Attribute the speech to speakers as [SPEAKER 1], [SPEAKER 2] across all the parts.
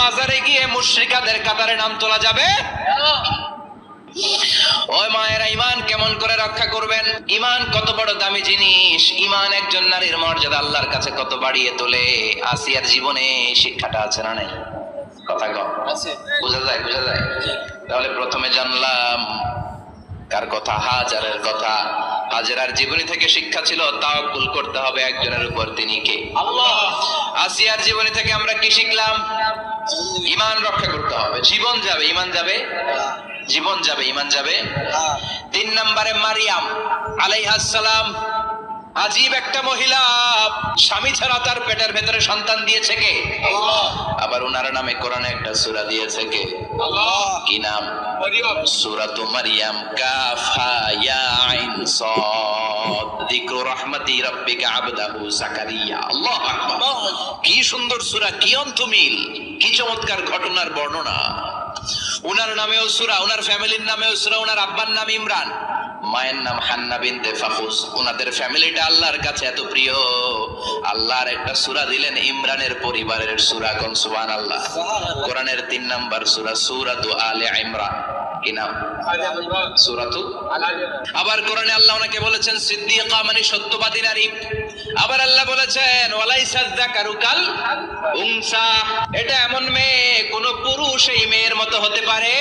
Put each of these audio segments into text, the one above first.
[SPEAKER 1] মাজারে গিয়ে মুশ্রিকাদের কাতারে নাম তোলা যাবে? ওই মায়েরা ইমান কেমন করে রক্ষা করবেন? ইমান কত বড় দামি জিনিস। ইমান একজন নারীর মর্যাদা আল্লাহর কাছে কত বাড়িয়ে তোলে। আসিয়ার জীবনে শিক্ষাটা আছে না নাই? কথা কম বোঝা যায় বোঝা যায়? তাহলে প্রথমে জানলাম কার কথা হাজারের কথা। হাজারার জীবনী থেকে শিক্ষা ছিল তাওয়াক্কুল করতে হবে একজনের উপর তিনি কে? আসিয়ার জীবনী থেকে আমরা কি শিখলাম? ইমান রক্ষা করতে হবে। জীবন যাবে ইমান যাবে? জীবন যাবে ইমান যাবে? তিন নম্বরে মারিয়াম আলাইহাস সালাম আজীব একটা মহিলা স্বামী ছাড়া তার পেটের ভেতরে সন্তান দিয়েছে কে? আবার ওনার নামে কোরআনে একটা সূরা দিয়েছে কে? কি নাম? সূরাতু মারিয়াম কাফ ইয়া আইন সাদ। যিকরু রাহমাতি রাব্বিকা আবদাহু জাকারিয়া। আল্লাহু আকবার। কি সুন্দর সূরা কি অন্তমিল কি চমৎকার ঘটনার বর্ণনা। উনার নামেও সূরা উনার ফ্যামিলির নামেও সূরা উনার আব্বার নাম ইমরান। মায়ের নাম হান্না বিনতে ফাকুস ওনাদের ফ্যামিলিটা আল্লাহর কাছে এত প্রিয়। আল্লাহর একটা সুরা দিলেন ইমরানের পরিবারের সুরা কোন? সুবহানাল্লাহ। কোরআনের তিন নাম্বার সুরা সূরাতু আলে ইমরান। কি নাম সূরাতু আবার কোরআনে আল্লাহ ওনাকে বলেছেন, সিদ্দিকা মানে সত্যবাদী নারী। আবার আল্লাহ বলেছেন ওয়ালাই যাকারু কারুকাল উংসা এটা এমন মেয়ে, কোন পুরুষ এই মেয়ের মতো হতে পারে।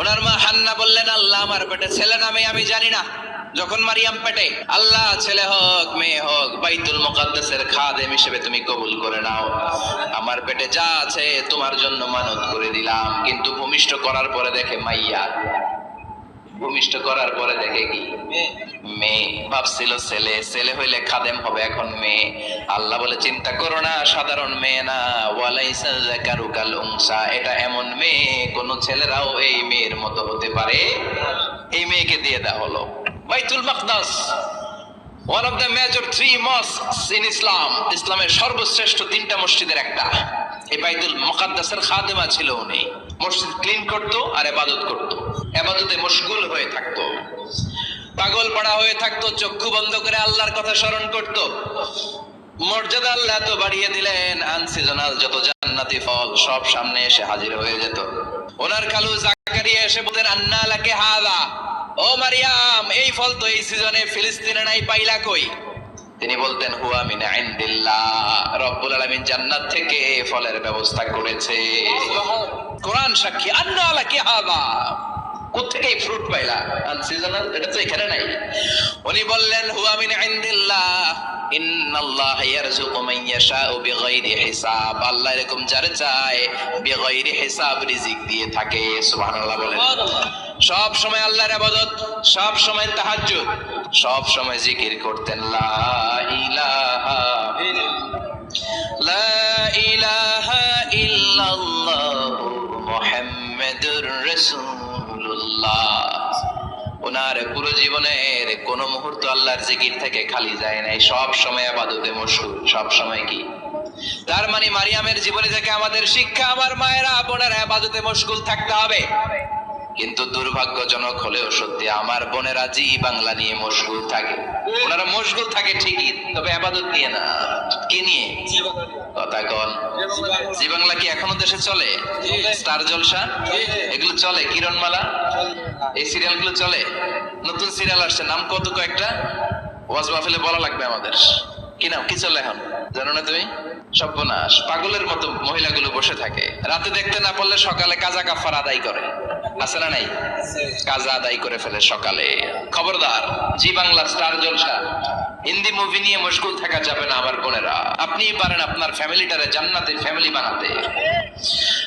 [SPEAKER 1] ওনার মা হান্না বললেন, আল্লাহ আমার পেটে ছেলে নামে আমি জানি না। যখন মারিয়াম পেটে, আল্লাহ, ছেলে হোক, মেয়ে হোক, বাইতুল মুকাদ্দাসের খাদেম হিসেবে তুমি কবুল করে নাও। আমার পেটে যা আছে, তোমার জন্য মানত করে দিলাম। কিন্তু ভূমিষ্ঠ করার পরে দেখে মাইয়া। ভূমিষ্ঠ করার পরে দেখে কি? মেয়ে। ভাবছিল ছেলে। ছেলে হইলে খাদেম হবে এখন মেয়ে। আল্লাহ বলে, চিন্তা করো না, সাধারণ মেয়ে না। যাকারুকাল উনসা। এটা এমন মেয়ে, কোন ছেলেরাও এই মেয়ের মতো হতে পারে। এই মেয়েকে দিয়ে দেওয়া হলো। Baitul Maqdas one of the major three mosques in Islam ইসলামের সর্বশ্রেষ্ঠ তিনটা মসজিদের একটা। এই বাইতুল মুকাদ্দাসের খাদেমা ছিল উনি। মসজিদ ক্লিন করতো আর এবাদত করতো। এবাদতে মশগুল হয়ে থাকতো। পাগল পড়া হয়ে থাকতো, চক্ষু বন্ধ করে আল্লাহর কথা স্মরণ করত। মর্যাদা আল্লাহ তো বাড়িয়ে দিলেন আনসিজনাল যত জান্নাতি ফল সব সামনে এসে হাজির হয়ে যেত। ওনার কালু জাকারিয়া এসে বলতেন, আন্না লাকে হাদা। ও মারিয়াম, এই ফল তো এই সিজনে ফিলিস্তিনে নাই, পাইলা কই? তিনি বলতেন, হুয়া মিন ইনদিল্লাহ, রব্বুল আলামিন জান্নাত থেকে ফলের ব্যবস্থা করেছে। কোরআন সাক্ষী, আন্না লাকে হাদা কোথেকে এই ফ্রুট পাইলা আনসিজনাল এটা তো এখানে নাই। উনি বললেন, হুয়া মিন ইনদিল্লাহ। ইন্নাল্লাহ ইয়ারযুকু মান ইয়াশাউ বিগাইরি হিসাব। আল্লাহ এরকম যারে চায়, বিগাইরি হিসাব রিজিক দিয়ে থাকে। সুবহানাল্লাহ বলেন। সব সময় আল্লাহর ইবাদত সব সময় তাহাজ্জুদ, সব সময় জিকির করতেন, লা ওনার পুরো জীবনের কোন মুহূর্ত আল্লাহর জিকির থেকে খালি যায় নাই, সব সময় আবাদতে মশগুল, সব সময় কি? তার মানে মারিয়ামের জীবনে থেকে আমাদের শিক্ষা আমার মায়েরা, বোনেরা আবাদতে মশগুল থাকতে হবে। কিন্তু দুর্ভাগ্যজনক হলেও সত্যি আমার বোনেরা জি বাংলা নিয়ে মশগুল থাকে ওনারা মশগুল থাকে ঠিকই তবে আবাদত নিয়ে না কি নিয়ে? কথা কন। জি বাংলা কি এখনও দেশে চলে? স্টার জলসা? এগুলো চলে? কিরণমালা? এই সিরিয়ালগুলো চলে? নতুন সিরিয়াল আসছে নাম কত কয়েকটা? ওয়াজ মাহফিলে বলা লাগবে আমাদের। কি নাম? কি চলে এখন? জানো না তুমি? সর্বনাশ। পাগলের মতো মহিলাগুলো বসে থাকে। রাতে দেখতে না পারলে সকালে কাজা কাফার আদায় করে। আছে না নাই? কাজা আদায় করে ফেলে সকালে। খবরদার, Zee Bangla star Jalsha. Hindi movie নিয়ে মশগুল থাকা যাবে না আমার বোনেরা। আপনি পারেন আপনার ফ্যামিলিটারে জান্নাতে ফ্যামিলি বানাতে।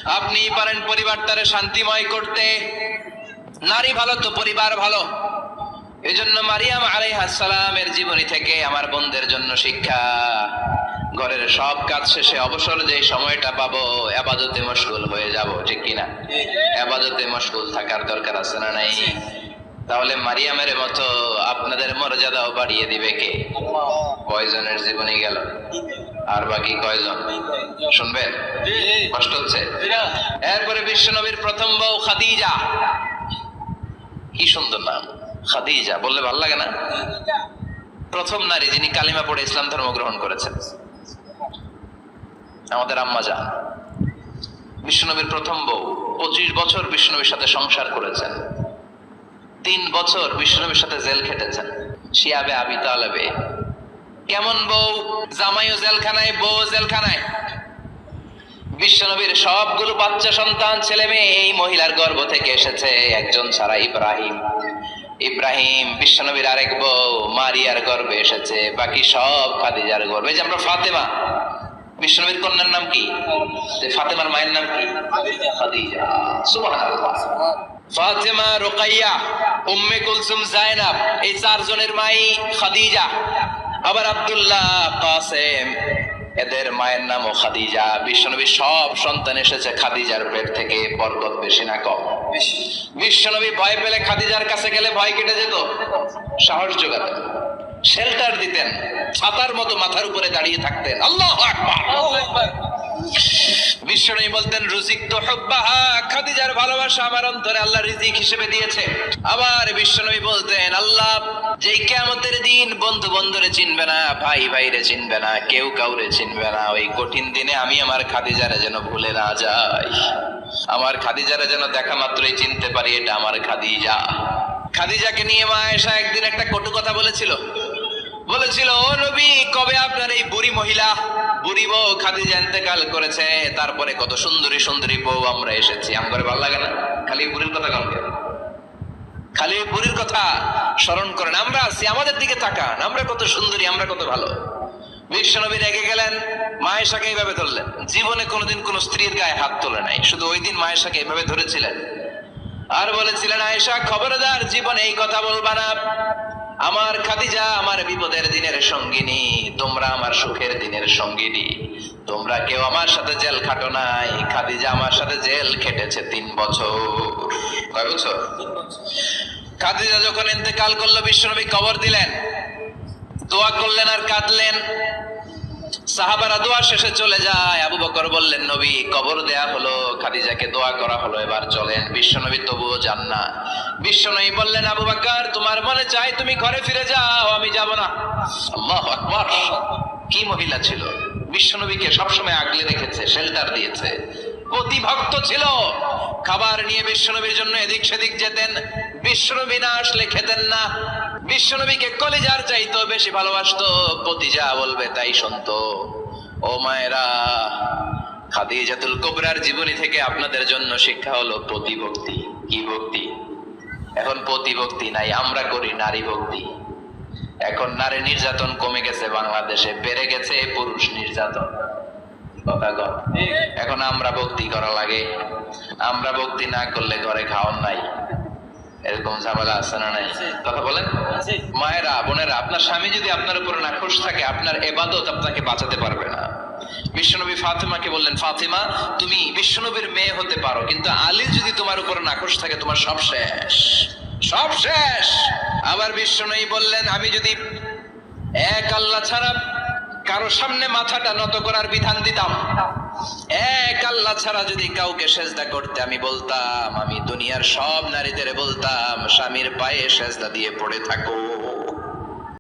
[SPEAKER 1] আপনি পারেন পরিবারটারে শান্তিময় করতে। নারী ভালো তো পরিবার ভালো। এজন্য মারিয়াম আলাইহাস সালামের জীবনী থেকে আমার বোনদের জন্য শিক্ষা। ঘরের সব কাজ শেষে অবসর যে সময়টা পাবো আবাদতে মশগুল হয়ে যাব, ঠিক কিনা? আবাদতে মশগুল থাকার দরকার আছে না নাই? তাহলে মারিয়ামের মতো আপনাদের মর্যাদাও বাড়িয়ে দিবে কে? কয়জনের জীবনে গেল? আর বাকি কয়জন? শুনবেন? কষ্ট হচ্ছে? এরপরে বিশ্বনবীর প্রথম বউ খাদিজা। কি সুন্দর নাম, খাদিজা। বললে ভালো লাগে না? প্রথম নারী যিনি কালিমা পড়ে ইসলাম ধর্ম গ্রহণ করেছেন। আমাদের আম্মা যান। বিষ্ণুনবীর প্রথম বউ পঁচিশ বছর বিষ্ণুনবীর সাথে সংসার করেছেন। তিন বছর বিষ্ণুনবীর সাথে জেল খেটেছেন। শিয়াবে আবি তালেবে। কেমন বউ? জামাইও জেলখানায় বউ জেলখানায়। বিশ্বনবীর সবগুলো বাচ্চা সন্তান, ছেলে মেয়ে এই মহিলার গর্ভ থেকে এসেছে একজন ছাড়া ইব্রাহিম। ইব্রাহিম বিশ্বনবীর আরেক বউ, মারিয়ার গর্ভে এসেছে। বাকি সব খাদিজার গর্ভে। যে আমরা ফাতেমা বিশ্বনবীর কন্যার নাম কি? ফাতেমার মায়ের নাম কি? খাদিজা। সুবহানাল্লাহ। ফাতেমা রুকাইয়া উম্মে কুলসুম জায়নাব এই চারজনের মাই খাদিজা। আবার আব্দুল্লাহ কাসেম এদের মায়ের নামও খাদিজা। বিশ্বনবী সব সন্তান এসেছে খাদিজার পেট থেকে বরকত বেশি না কম। বিশ্বনবী ভয় পেলে খাদিজার কাছে গেলে ভয় কেটে যেত। সাহস যোগাতেন। শেল্টার দিতেন ছাতার মতো মাথার উপরে দাঁড়িয়ে থাকতেন। আল্লাহ বিশ্বনবী বলতেন রুজিক তো হব্বাহা খাদিজার ভালোবাসা আমার অন্তরে আল্লাহ রিজিক হিসেবে দিয়েছে। আবার বিশ্বনবী বলতেন আল্লাহ যেই কেয়ামতের দিন বন্ধু বন্ধুরে চিনবে না ভাই ভাইরে চিনবে না কেউ কাউরে চিনবে না। ওই কঠিন দিনে আমি আমার খাদিজারে যেন ভুলে না যাই। আমার খাদিজারে যেন দেখা মাত্রই চিনতে পারি এটা আমার খাদিজা। খাদিজাকে নিয়ে মা এসা একদিন একটা কটু কথা বলেছিল। বলেছিল, ও নবী, কবে আপনার এই বুড়ি মহিলা, বুড়ি বউ খাদিজা ইন্তেকাল করেছে? তারপরে কত সুন্দরী সুন্দরী বউ আমরা এসেছি। আমার ভালো লাগে না। খালি বুড়ির কথা কাল খালি বুড়ির কথা স্মরণ করেন। আমরা আছি, আমাদের দিকে তাকান। আমরা কত সুন্দরী, আমরা কত ভালো। বিশ্বনবী রেগে গেলেন মায়েশাকে এইভাবে ধরলেন। জীবনে কোনোদিন কোন স্ত্রীর গায়ে হাত তোলে নাই। শুধু ওই দিন মায়েশাকে এইভাবে ধরেছিলেন। আর বলেছিলেন, আয়েশা, খবরদার, জীবনে এই কথা বলবা না। আমার খাদিজা আমার বিপদের দিনের সঙ্গিনী, তোমরা আমার সুখের দিনের সঙ্গিনী। তোমরা কেউ আমার সাথে জেল খাটো নাই, খাদিজা আমার সাথে জেল খেটেছে তিন বছর। কয় বছর? খাদিজা যখন ইন্তেকাল করল, বিশ্বনবী কবর দিলেন, দোয়া করলেন আর কাঁদলেন। সাহাবারা দোয়া শেষে চলে যায়। আবু বকর বললেন, নবী, কবর দেয়া হলো, খাদিজাকে দোয়া করা হলো, এবার চলেন। বিশ্বনবী তবুও যান না। বিশ্বনবী বললেন, আবু বকর, তোমার মনে চাই তুমি ঘরে ফিরে যাও, আমি যাব না। আল্লাহু আকবার। কি মহিলা ছিল? বিশ্বনবীকে সবসময় আগলে রেখেছে শেল্টার দিয়েছে। প্রতিভক্ত ছিল। খাবার নিয়ে বিশ্বনবীর জন্য এদিক সেদিক যেতেন। বিশ্বনবী না আসলে খেতেন না। বিশ্বনবীকে কলিজার চাইতো, বেশি ভালোবাসতো, পতি যা বলবে তাই শুনতো। ও মায়েরা, খাদিজাতুল কোবরার জীবনী থেকে আপনাদের জন্য শিক্ষা হলো প্রতিভক্তি কি ভক্তি? এখন প্রতিভক্তি নাই, আমরা করি নারী ভক্তি। এখন নারী নির্যাতন কমে গেছে, বাংলাদেশে বেড়ে গেছে পুরুষ নির্যাতন। এখন আমরা ভক্তি করা লাগে। আমরা ভক্তি না করলে ঘরে খাওয়ান নাই। এরকম ঝামেলা আছে না নাই? কথা বলেন? মায়েরা বোনেরা আপনার স্বামী যদি আপনার উপর নাখোশ থাকে আপনার এবাদত আপনাকে বাঁচাতে পারবে না। বিশ্বনবী ফাতেমাকে বললেন ফাতেমা তুমি বিশ্বনবীর মেয়ে হতে পারো কিন্তু আলী যদি তোমার উপর নাখোশ থাকে তোমার সব শেষ। সব শেষ! আবার বিশ্বনবী বললেন আমি যদি এক আল্লাহ ছাড়া কারও সামনে মাথাটা নত করার বিধান দিতাম এক আল্লাহ ছাড়া যদি কাউকে সেজদা করতে আমি বলতাম, আমি দুনিয়ার সব নারীদের বলতাম, স্বামীর পায়ে সেজদা দিয়ে পড়ে থাকো।